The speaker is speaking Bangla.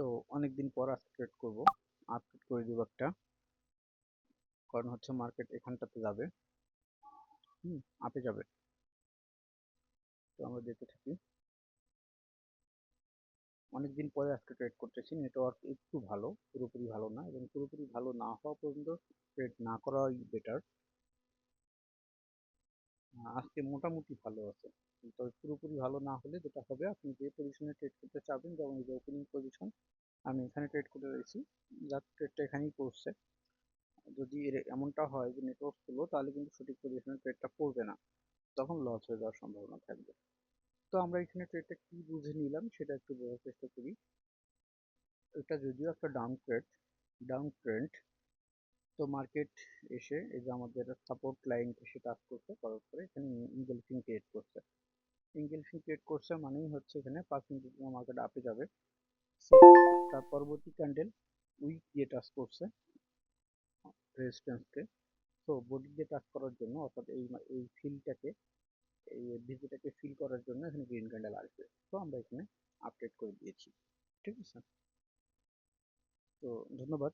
তো অনেকদিন পর ট্রেড করব। আপডেট করে দিব একটা। কারণ হচ্ছে মার্কেট এখানটাতে যাবে। হুম, আপে যাবে। তো আমরা দেখতে থাকি। অনেকদিন পরে আজকে ট্রেড করতেছি। নেটওয়ার্ক একটু ভালো, পুরোপুরি ভালো না। এবং পুরোপুরি ভালো না হওয়া পর্যন্ত ট্রেড না করাই বেটার আজকে মোটামুটি ভালো আছে। তবে পুরোপুরি ভালো না হলে যেটা হবে, আপনি যে পজিশনে ট্রেড করতে চাবেন, যেমন এই যে ওপেনিং পজিশন আমি এখানে ট্রেড করে রয়েছি। যার ট্রেডটা এখানেই পড়ছে যদি এমনটা হয় যে নেটওয়ার্ক স্লো তাহলে কিন্তু সঠিক পজিশনে ট্রেডটা পড়বে না। তখন লস হয়ে যাওয়ার সম্ভাবনা থাকবে। তো আমরা এখানে ট্রেডটা কি বুঝে নিলাম, সেটা একটু বোঝার চেষ্টা করি। এটা যদিও একটা ডাউন ট্রেড ডাউন ট্রেন্ড তো মার্কেট এসে এই যে আমাদের সাপোর্ট লাইন এসে টাচ করছে, করার পরে এখানে ইনগেলফিং ক্রিয়েট করছে। ইনগেলফিং ক্রিয়েট করছে মানেই হচ্ছে এখানে জন্য মার্কেট আপে যাবে। তার পরবর্তী ক্যান্ডেল উইক দিয়ে টাচ করছে রেজিস্ট্যান্সকে তো বডি দিয়ে টাচ করার জন্য, অর্থাৎ এই এই ফিলটাকে এই ভিজিটাকে ফিল করার জন্য এখানে গ্রিন ক্যান্ডেল আসবে। তো আমরা এখানে আপডেট করে দিয়েছি। ঠিক আছে? তো, ধন্যবাদ।